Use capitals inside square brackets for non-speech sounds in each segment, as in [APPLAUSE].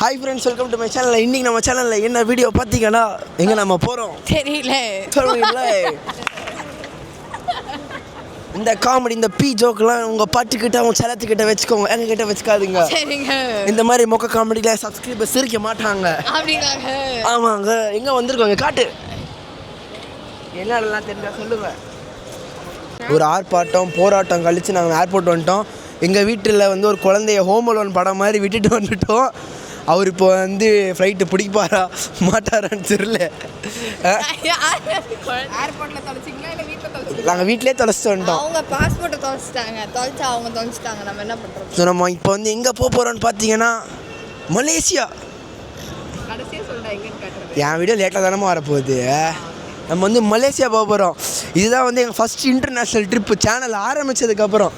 Hi friends welcome to my சேனலில் இன்றைக்கி நம்ம சேனலில் என்ன வீடியோ பார்த்தீங்கன்னா எங்கே நம்ம போகிறோம் தெரியல. சொல்லுங்களே இந்த காமெடி இந்த பி ஜோக்கெலாம் உங்கள் பாட்டுக்கிட்ட உங்கள் செலத்துக்கிட்ட வச்சுக்கோங்க. எங்ககிட்ட வச்சுக்காதுங்க. சரிங்க. இந்த மாதிரி மொக்க காமெடியில் சப்ஸ்கிரைபர் சிரிக்க மாட்டாங்க. ஆமாங்க. எங்கே வந்திருக்கோங்க? காட்டு. என்னென்னலாம் தெரிஞ்சா சொல்லுங்க. ஒரு ஆர்ப்பாட்டம் போராட்டம் கழித்து நாங்கள் ஏர்போர்ட் வந்துட்டோம். எங்கள் வீட்டில் வந்து ஒரு குழந்தைய ஹோம் அலோன் படம் மாதிரி விட்டுட்டு வந்துட்டோம். அவர் இப்போ வந்து ஃப்ளைட்டு பிடிப்பாரா? மாட்டாரான்னு தெரியல. நாங்கள் வீட்டிலே தொலைச்சிட்டு வந்துட்டோம். அவங்க பாஸ்போர்ட்டை தொலைச்சிட்டாங்க. தொலைச்சா அவங்க தொலைச்சிட்டாங்க. நம்ம என்ன பண்றோம் ஸோ நம்ம இப்போ வந்து எங்கே போக போகிறோம்னு பார்த்தீங்கன்னா மலேசியா. என் வீடியோ லேட்டாக தானே வரப்போகுது. நம்ம வந்து மலேசியா போக போகிறோம் இதுதான் வந்து எங்கள் ஃபஸ்ட் இன்டர்நேஷ்னல் ட்ரிப்பு சேனல் ஆரம்பித்ததுக்கப்புறம்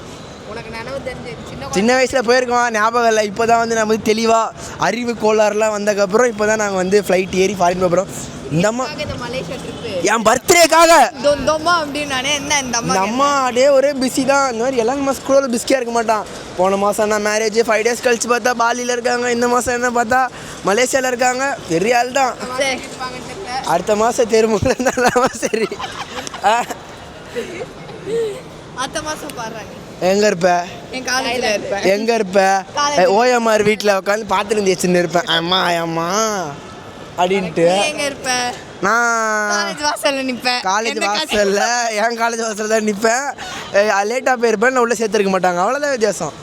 உனக்கு நினைவு தெரிஞ்சு சின்ன வயசில் போயிருக்கோம். ஞாபகம் இல்லை. இப்போ தான் வந்து நம்ம வந்து தெளிவாக அறிவு கோளாறுலாம் வந்ததுக்கப்புறம் இப்போ தான் நாங்கள் வந்து ஃப்ளைட் ஏறி ஃபாரின் போகிறோம் இந்த அம்மா என் பர்த்டேக்காக தொந்தோமா அப்படின்னு நானே என்ன இந்த அம்மா அப்படியே ஒரே பிஸி தான். இந்த மாதிரி எல்லா மாதம் கூட பிஸியாக இருக்க மாட்டான். போன மாதம் என்ன மேரேஜ் ஃபைவ் டேஸ் கழிச்சு பார்த்தா பாலியில் இருக்காங்க. இந்த மாதம் என்ன பார்த்தா மலேசியாவில் இருக்காங்க. பெரிய ஆள் தான். அடுத்த மாதம் தெருமுக இருந்தாலும் சரி. அடுத்த மாசம் பாடுறாங்க எங்க இருப்ப? என் காலேஜ்ல இருப்பேன் எங்க இருப்ப. ஓஎம்ஆர் வீட்டில் உட்காந்து பார்த்துட்டு வச்சுன்னு இருப்பேன் அம்மா அம்மா அப்படின்ட்டு. நான் காலேஜ் வாசல்ல நிப்பேன் காலேஜ் எந்த வாசல்ல என் காலேஜ் வாசல்ல தான் நிற்பேன் லேட்டாக போயிருப்பேன் நான் உள்ளே சேர்த்துருக்க மாட்டாங்க. அவ்வளோதான் வித்தியாசம்.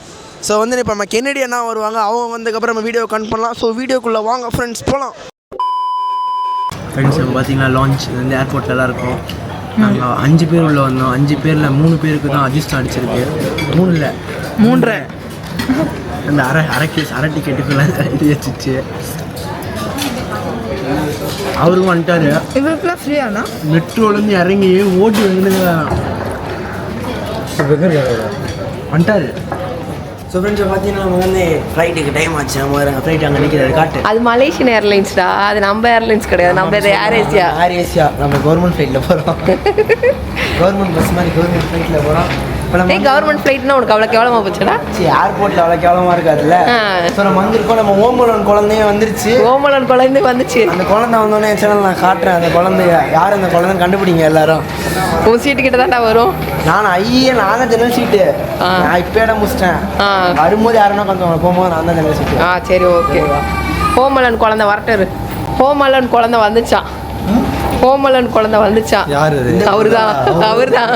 ஸோ வந்து இப்போ நம்ம கென்னடி அண்ணா வருவாங்க. அவங்க வந்ததுக்கப்புறம் நம்ம வீடியோ கன் பண்ணலாம். ஸோ வீடியோக்குள்ளே வாங்க ஃப்ரெண்ட்ஸ் போகலாம் ஃப்ரெண்ட்ஸ் பார்த்தீங்கன்னா லான்ச் வந்து ஏர்போர்ட்லலாம் இருக்கும். நாங்கள் அஞ்சு பேர் உள்ள வந்தோம். அஞ்சு பேரில் மூணு பேருக்கு தான் அதிர்ஷ்டம் அடிச்சிருக்கு. மூணு இல்லை. மூன்றரை. அந்த அரை அரை கேஸ் அரை டிக்கெட்டுக்குள்ள இது வச்சுச்சு. அவரும் வந்துட்டாரு. இவருக்குலாம் ஃப்ரீயானா மெட்ரோலேருந்து இறங்கி ஓட்டி வந்து வந்துட்டாரு. ஸோ ஃப்ரெண்ட்ஸ் பார்த்தீங்கன்னா நம்ம வந்து ஃப்ளைட்டுக்கு டைம் ஆச்சு. நம்ம ஃப்ளைட் அங்கே நிற்கிறாரு காட்டு. அது மலேசியன் ஏர்லைன்ஸ்டா அது நம்ம ஏர்லைன்ஸ் கிடையாது. நம்ம இது ஏர் ஏசியா ஏர் ஏசியா நம்ம கவர்மெண்ட் ஃப்ளைட்டில் போகிறோம் கவர்மெண்ட் பஸ் மாதிரி கவர்மெண்ட் ஃப்ளைட்டில் போகிறோம் ஏய் கவர்மெண்ட் ஃப்ளைட்னா உனக்கு அவ்வளோ கேவலமா போச்சுடா? ஏர்போர்ட்டில் அவ்வளோ கேவலமாக இருக்காதுல்ல. ஸோ நம்ம வந்திருக்கோம் நம்ம ஓமலோன் குழந்தைய வந்துருச்சு. ஓமலன் குழந்தை வந்துச்சு. அந்த குழந்தை வந்தோடனே சேனல் நான் காட்டுறேன் அந்த குழந்தைய. யார் அந்த குழந்தைன்னு கண்டுபிடிங்க எல்லாரும். உன் சீட்டு கிட்ட தான்டா வரும். நான் ஐயே நான் தான் ஜன்னல் சீட்டு. நான் இப்போ இடம் முடிச்சிட்டேன். வரும்போது யாருன்னா கொஞ்சம் போகும்போது நான் தான் ஜன்னல் சீட்டு ஆ சரி ஓகே ஹோமலன் குழந்தை வரட்டாரு ஹோமலன் குழந்தை வந்துச்சான் ஹோமலன் குழந்தை வந்துச்சான் யார் அது? அவருதான். அவருதான்.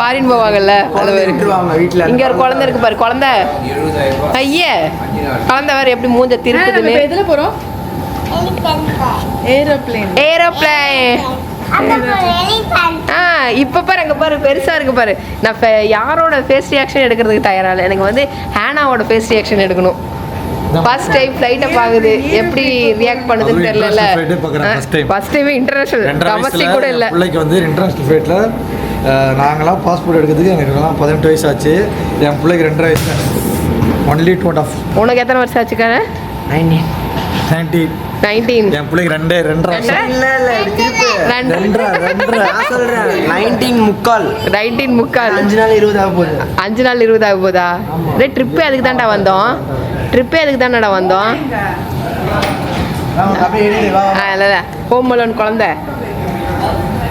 ஃபாரின் போவாங்கல்ல அது வீட்டில் இங்க ஒரு குழந்தை இருக்கு பாரு குழந்தை. ஐயே குழந்தை வேற எப்படி மூஞ்ச திருப்புதுன்னு? எதுல போறோம்? ஏரோப்ளேன் ஏரோப்ளேன் ஆ இப்போ பாரு அங்கே பாரு பெருசாக இருக்கு பாரு. நான் யாரோட ஃபேஸ் ரியாக்ஷன் எடுக்கிறதுக்கு தயாரா இல்லை? எனக்கு வந்து ஹேனாவோட ஃபேஸ் ரியாக்ஷன் எடுக்கணும். ஃபர்ஸ்ட் டைம் ஃப்ளைட்டை பார்க்குது. எப்படி ரியாக்ட் பண்ணுதுன்னு தெரியல. ஃபர்ஸ்ட் டைம் இன்டர்நேஷனல் ரெண்டரை டொமஸ்டிக் கூட இல்லை. பிள்ளைக்கு வந்து இன்டர்நேஷனல் ஃப்ளைட்டில் நாங்களாம் பாஸ்போர்ட் எடுக்கிறதுக்கு எனக்குலாம் பதினெட்டு வயசு ஆச்சு என் பிள்ளைக்கு ரெண்டரை வயசு. ஒன்லி டூ அண்ட் ஆஃப் உனக்கு எத்தனை வருஷம் ஆச்சுக்கார நைன்டீன் நைன்டீன் என் பிள்ளைக்கு ரெண்டே ரெண்டரை நைன்டீன் முக்கால். நைன்டீன் முக்கால். அஞ்சு நாள் இருபது ஆக போகுது. அஞ்சு நாள் இருபது ஆக போதா ட்ரிப்பே அதுக்கு தான்டா வந்தோம். ட்ரிப்பே அதுக்கு தானடா வந்தோம். வாங்க, அப்படியே எழுதி வா ஆ, இல்ல இல்ல. ஹோம் அலோன் குழந்தை.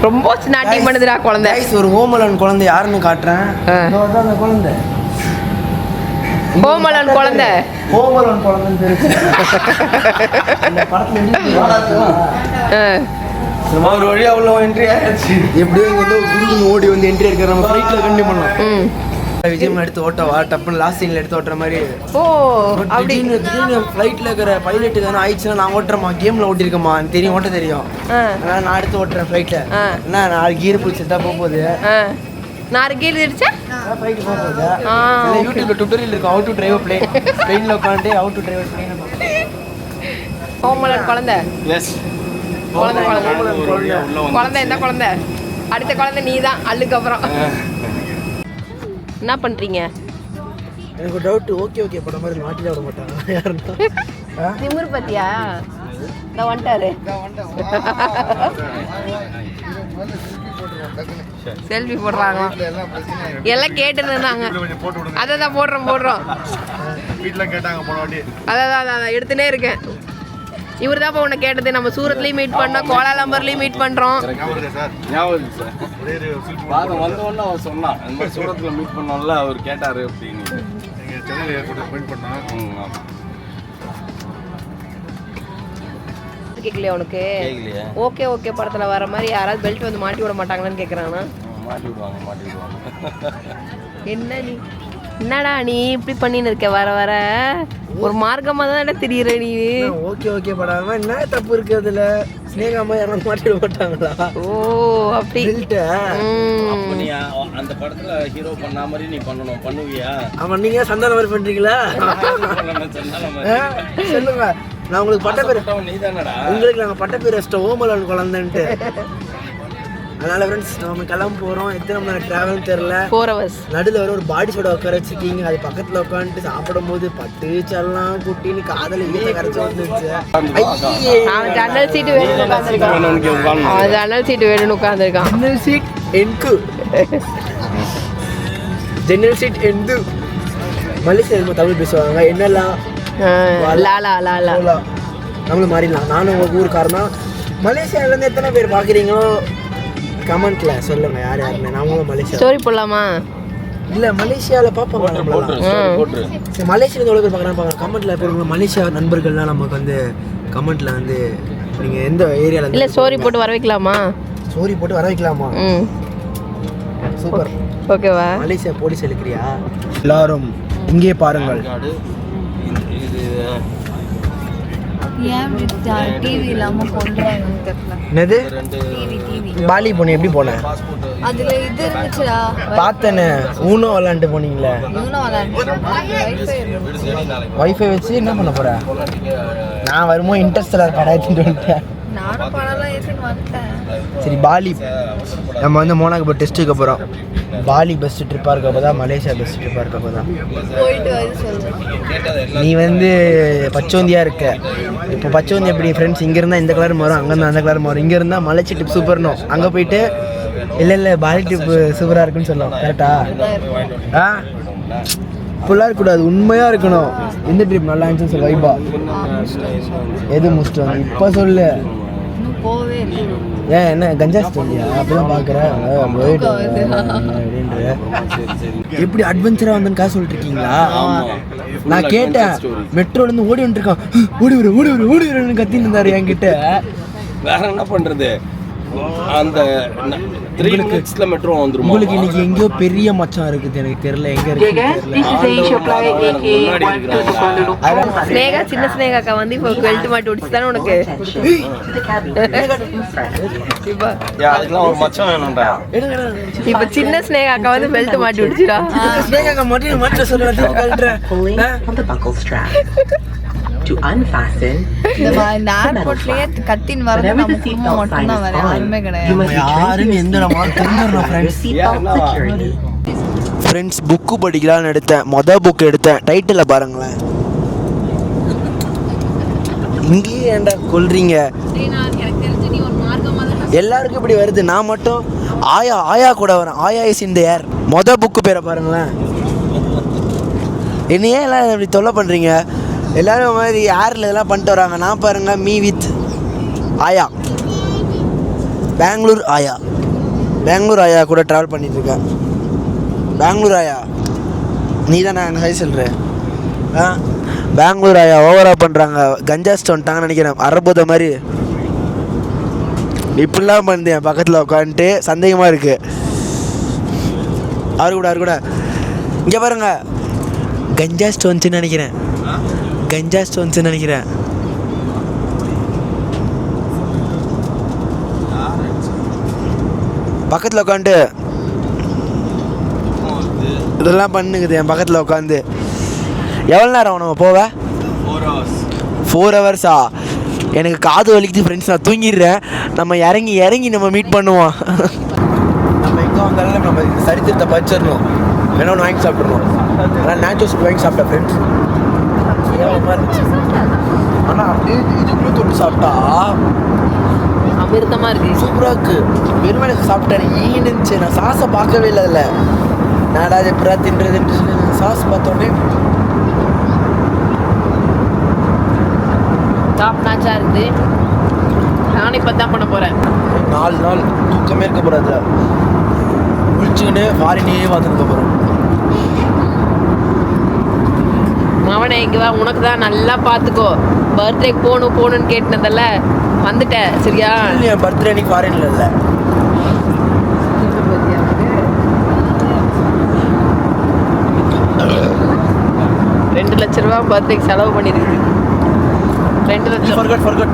ரொம்ப ஸ்நாட்டிங் பண்ணுதுடா குழந்தை. ஒரு ஓமலன் குழந்தை யாருன்னு காட்டுறேன்? குழந்தை. ஹோம் அலோன் குழந்தை. ஓமலன் குழந்தைன்னு ஆ. ஒரு வழியாக உள்ள என்ட்ரி ஆயிடுச்சு. எப்படியோ இங்க வந்து குருகுன்னு ஓடி வந்து என்ட்ரி எடுக்கிற நம்ம ஃப்ளைட்டில் கண்டி பண்ணலாம். ம். விஜயம் எடுத்து ஓட்டவா டப்புன்னு லாஸ்ட் சீனில் எடுத்து ஓட்டுற மாதிரி. ஓ அப்படி. திடீர்னு திடீர்னு ஃப்ளைட்டில் இருக்கிற பைலட்டுக்கு எதனா ஆயிடுச்சுன்னா நான் ஓட்டுறேம்மா கேமில் ஓட்டியிருக்கேம்மா எனக்கு தெரியும் ஓட்ட தெரியும். நான் எடுத்து ஓட்டுறேன் ஃப்ளைட்டில் ஆ. என்ன நாலு கீர் பிடிச்சிட்டு போக போகுது போகுது ஆ, இல்ல, okay. யூடியூப்ல டுட்டோரியல் இருக்கும் ஹவு டு டிரைவ் பிளேன் ட்ரெயினில் உட்காந்து how to drive plane home alone குழந்தை. எஸ் குழந்தை குழந்தை. குழந்தை எந்த குழந்தை. அடுத்த குழந்தை நீ தான் அள்ளுக்கு அப்புறம் என்ன பண்றீங்க? எனக்கு டவுட் ஓகே ஓகே. படம் மாதிரி மாட்டில விட மாட்டாங்க. யாருன்னா? திமிரு பத்தியா? இந்த வந்துட்டாரு. செல்ஃபி போடுறாங்க. எல்லாம் கேட்டு இருந்தாங்க அதை தான் போடுறோம் போடுறோம். வீட்டில் கேட்டாங்க போன வாட்டி. அதான் அதான், எடுத்துனே இருக்கேன். இவர் தான் உன்னை கேட்டது. நம்ம சூரத்லயும் மீட் பண்ணோம் கோலாலம்பர்லயும் மீட் உடனே அவர் சொன்னான் சூரத்தில் மீட் பண்ணோம்ல அவர் கேட்டாரு அப்படின்னு. ஆமா. கேட்கலையா உனக்கு? ஓகே ஓகே படத்துல வர மாதிரி யாராவது பெல்ட் வந்து மாட்டி விட மாட்டாங்களான்னு கேக்குறானா? ம், மாட்டி விடுவாங்க மாட்டி விடுவாங்க. என்ன நீ? என்னடா நீ இப்படி பண்ணின்னு இருக்க? வர வர. ஒரு மார்க்கமா தான் தெரியுற நீ? ஓகே ஓகே படாம. என்ன தப்பு இருக்கு அதுல? ஸ்னேகாமா யாரும் மாட்டிட மாட்டாங்களா? ஓ அப்படி. பில்ட்ட ம். அப்ப நீ அ- அந்த படத்துல ஹீரோ பண்ண மாதிரி நீ பண்ணணும் பண்ணுவியா? ஆமா நீங்க சந்தான மாதிரி பண்றீங்களா? [LAUGHS] சொல்லுங்க. நான் உங்களுக்கு பட்ட பேர் ஆசைப்பட்டவன் நீதானடா. உங்களுக்கு நாங்கள் பட்ட பேர் வச்சிட்டோம். ஓமலன் குழந்தைன்ட்டு. அதனால ஃப்ரெண்ட்ஸ் நம்ம கிளம்ப போகிறோம் எத்தனை மணி நேரம் ட்ராவல்னு தெரில ஃபோர் ஹவர்ஸ் நடுவில் வர ஒரு பாடி சோட உட்கார வச்சிருக்கீங்க. அது பக்கத்தில் உட்காந்துட்டு சாப்பிடும் போது பட்டு செல்லாம் குட்டின்னு காதல ஈர கரைச்சி வந்துருச்சு. ஜன்னல் சீட்டு வேணும்னு உட்காந்துருக்கான். அவன் ஜன்னல் சீட்டு வேணும்னு உட்காந்துருக்கான் ஜன்னல் சீட் என்கு ஜன்னல் சீட் எந்து மலேசியா தமிழ் பேசுவாங்க. என்னெல்லாம்? லாலா லாலா. நம்மளும் மாறிடலாம். நானும் உங்கள் ஊருக்காரன் மலேசியாவிலேருந்து எத்தனை பேர் பார்க்குறீங்களோ கமெண்ட்ல சொல்லுங்க. யார் யாருன்னு. நாமளும் மலேசியா. ஸ்டோரி போடலாமா? இல்லை மலேசியாவில் பார்ப்பாங்க நம்மளெல்லாம் போட்டுரு story போட்டுரு. சரி மலேசியாவில் எவ்வளோ பேர் பார்க்குறாங்க பார்க்குறாங்க கமெண்ட்டில் இருக்கிறவங்க மலேசியா நண்பர்கள்லாம் நமக்கு வந்து கமெண்ட்டில் வந்து நீங்கள் எந்த ஏரியாவில் இல்ல ஸ்டோரி போட்டு வர வைக்கலாமா? ஸ்டோரி போட்டு வர வைக்கலாமா? சூப்பர். ஓகேவா? மலேசியா போலீஸ் எழுக்கிறியா எல்லாரும் இங்கே பாருங்கள் கார்டு இது ஏன் டிவி இல்லாம தெரியல. என்னது? பாலி போனேன் எப்படி பாஸ்போர்ட் அதுல இது இருந்துச்சுடா. பார்த்தேனே. ஊனோ போனீங்களே. இவனும் விளையாண்டு வைஃபை வைஃபை வச்சு என்ன பண்ண போற? நான் வரும்போது வந்துட்டேன். நானும் படம்லாம் ஏற்றின்னு வந்துட்டேன். சரி பாலி. நம்ம வந்து மோனாக்கு இப்போ டெஸ்ட்டுக்கு போகிறோம் பாலி பெஸ்ட் ட்ரிப்பாக இருக்கப்போ தான் மலேசியா பெஸ்ட் ட்ரிப்பாக கேட்டது எல்லாம் நீ வந்து பச்சோந்தியாக இருக்க. இப்போ பச்சோந்தி எப்படி ஃப்ரெண்ட்ஸ் இங்கே இருந்தால் இந்த கலர் மாறும் அங்கே இருந்தால் அந்த கலர் மாறும். இங்கே இருந்தால் மலைச்சி டிப் சூப்பர்னோ அங்கே போயிட்டு இல்லை இல்லை பாலி டிப் சூப்பராக இருக்குன்னு சொல்லலாம் கரெக்டா ஆ? இப்படிலாம் இருக்கக்கூடாது உண்மையாக இருக்கணும். எந்த ட்ரிப் நல்லா இருந்துச்சுன்னு சொல்லு வைபா எது வந்து இப்போ சொல்லு. இன்னும் இல்லை. ஏன் என்ன கஞ்சா ஸ்டோரியா அப்பதான் பாக்குறேன் அப்படின்ற. எப்படி அட்வென்ச்சரா வந்தேன்னு காசு சொல்லிட்டு இருக்கீங்களா? நான் கேட்டேன். மெட்ரோல இருந்து ஓடி வந்துருக்கான் [GASPS] ஓடி வரு ஓடி வரு ஓடி வருன்னு கத்தின்னு இருந்தாரு என்கிட்ட. வேற என்ன பண்றது? அந்த த்ரீ மினிட்ஸ்ல மெட்ரோ வந்துரும்? உங்களுக்கு இன்னைக்கு எங்கேயோ பெரிய மச்சான் இருக்குது எனக்கு தெரியல. எங்க இருக்கு ஸ்னேகா சின்ன ஸ்னேகாக்கா வந்து இப்போ பெல்ட் மாட்டி விடுச்சு தானே உனக்கு அதுக்கெல்லாம் ஒரு மச்சம் வேணும்டா. இப்போ சின்ன ஸ்னேகாக்கா வந்து பெல்ட் மாட்டி விடுச்சுடா ஸ்னேகாக்கா மட்டும் மட்டும் சொல்லுறேன் to unfasten, [LAUGHS] இந்த ஏர்போர்ட்லயே கத்தின்னு வரது நம்ம குடும்பம் மட்டும்தான் வேற யாருமே கிடையாது. யாருன்னு எந்த நம்ம தெரிஞ்சிடணும் ஃப்ரெண்ட்ஸ். ஃப்ரெண்ட்ஸ் புக்கு படிக்கலாம்னு எடுத்தேன். மொதல் புக் எடுத்தேன். டைட்டில் பாருங்களேன். இங்கேயே ஏன்டா கொல்றீங்க? எல்லாருக்கும் இப்படி வருது. நான் மட்டும் ஆயா ஆயா கூட வரேன். ஆயா இஸ் இந்த ஏர் மொதல் புக்கு பேரை பாருங்களேன். என்னையே எல்லாம் இப்படி தொல்லை பண்ணுறீங்க எல்லாரும் மாதிரி ஏரில் இதெல்லாம் பண்ணிட்டு வராங்க. நான் பாருங்க மீ வித் ஆயா பெங்களூர் ஆயா பெங்களூர் ஆயா கூட ட்ராவல் பண்ணிகிட்ருக்கேன் பெங்களூர் ஆயா நீ தான் நான் ஹை சொல்கிற ஆ? பெங்களூர் ஆயா ஓவராக பண்ணுறாங்க கஞ்சா ஸ்டோன்ட்டாங்கன்னு நினைக்கிறேன். அரபுத மாதிரி. இப்படிலாம் பண்ணுது என் பக்கத்தில் உட்காந்துட்டு சந்தேகமாக இருக்குது அவரு கூட அவரு கூட. இங்கே பாருங்க. கஞ்சா ஸ்டோன்ஸ்ன்னு நினைக்கிறேன். கஞ்சா ஸ்டோன்ஸ்னு நினைக்கிறேன். பக்கத்தில் உட்காந்துட்டு இதெல்லாம் பண்ணுக்குது என் பக்கத்தில் உட்காந்து எவ்வளோ நேரம் நம்ம போவ ஃபோர் ஹவர்ஸா எனக்கு காது வலிக்குது ஃப்ரெண்ட்ஸ் நான் தூங்கிடுறேன். நம்ம இறங்கி இறங்கி நம்ம மீட் பண்ணுவோம். நம்ம எங்கே வந்தாலும் நம்ம சரித்திரத்தை படிச்சிடணும் வேணும் ஒன்று வாங்கி சாப்பிட்றணும் ஆனால் நேச்சுரல் சூப் வாங்கி சாப்பிட்டேன் ஃப்ரெண்ட்ஸ் இருந்துச்சு ஆனால் அப்படியே இதுக்குள்ளே தொட்டு சாப்பிட்டா? அமிர்தமா இருக்கு. சூப்பராக இருக்கு. வெறுமனை சாப்பிட்டேன் ஈன்னு இருந்துச்சு. நான் சாஸை பார்க்கவே இல்லை அதில். நாடா எப்படா தின்றதுன்னு சாஸ் பார்த்தோன்னே நாச்சா இருக்குது நானும் இப்போ தான் பண்ண போகிறேன் நாலு நாள் தூக்கமே இருக்க போகிறாது குளிச்சுக்கிட்டு ஃபாரினே பார்த்துருக்க போகிறோம் மவனை இங்கே வா உனக்கு தான் நல்லா பார்த்துக்கோ பர்த்டேக்கு போகணும் போகணும்னு கேட்டினதல்ல. வந்துட்டேன் சரியா? என் பர்த்டே அன்னைக்கு ஃபாரினில் இல்லை ரெண்டு லட்ச ரூபா பர்த்டேக்கு செலவு பண்ணிருக்கு ரெண்டு லட்சம். ஃபர்கட் ஃபர்கட்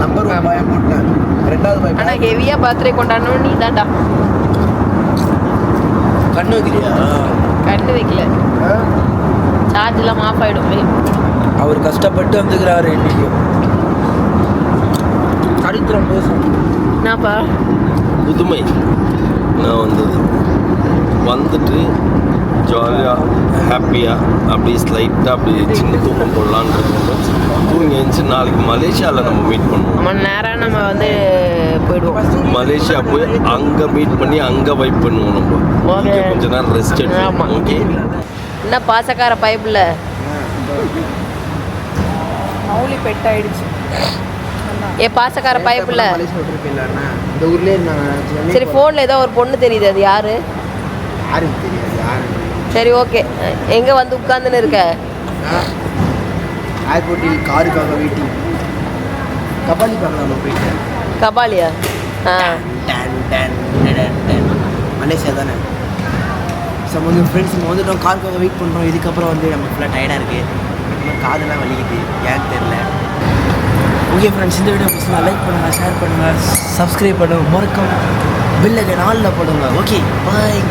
நம்பர் பாயம் போட்டேன் ரெண்டாவது பாய் ஆனால் ஹெவியாக பர்த்டே கொண்டாடணும் நீ தான்டா. கண்ணு வைக்கிறியா? கண்ணு வைக்கல. சார்ஜ் எல்லாம் ஆஃப் ஆகிடுமே அவர் கஷ்டப்பட்டு வந்துக்கிறாரு இன்னைக்கு. சரித்திரம் பேசும் என்னப்பா? புதுமை. நான் வந்தது வந்துட்டு ஜாலியாக ஹாப்பியாக அப்படியே ஸ்லைட்டாக அப்படியே சின்ன தூக்கம் போடலான்னு இருக்கோம் தூங்கி எழுந்துச்சு நாளைக்கு மலேசியாவில் நம்ம மீட் பண்ணுவோம். ரொம்ப நேரம் நம்ம வந்து போயிடுவோம். மலேசியா போய் அங்கே மீட் பண்ணி அங்கே வைப் பண்ணுவோம் நம்ம. கொஞ்ச நேரம் ரெஸ்ட் ஆமா. எடுப்போம் ஓகே என்ன பாசக்கார பைப்பில் மௌலி பெட் ஆயிடுச்சு ஏ பாசக்கார பைப்பில் இந்த ஊர்லேயே இருந்தாங்க சரி ஃபோனில் ஏதோ ஒரு பொண்ணு தெரியுது அது யாரு? யாருக்கு தெரியாது யாரு சரி ஓகே எங்கே வந்து உட்காந்துன்னு இருக்க? ஏர்போர்ட்டில் காருக்காக வெயிட்டிங். கபாலி பார்க்கலாம் போயிட்டு? கபாலியா? ஆ. டன் டன் டன் டன் மலேசியா தானே? ஸோ வந்து ஃப்ரெண்ட்ஸ் நம்ம வந்துட்டோம் காருக்காக வெயிட் பண்ணுறோம் இதுக்கப்புறம் வந்து நம்ம ஃபுல்லாக டயர்டாக இருக்குது காதெல்லாம் வலிக்குது. ஏன்னு தெரில ஓகே ஃப்ரெண்ட்ஸ் இந்த வீடியோ பிடிச்சா லைக் பண்ணுங்கள் ஷேர் பண்ணுங்கள் சப்ஸ்கிரைப் பண்ணுங்கள் மறக்காம பில்லுக்கு நாளில் போடுங்க. Okay bye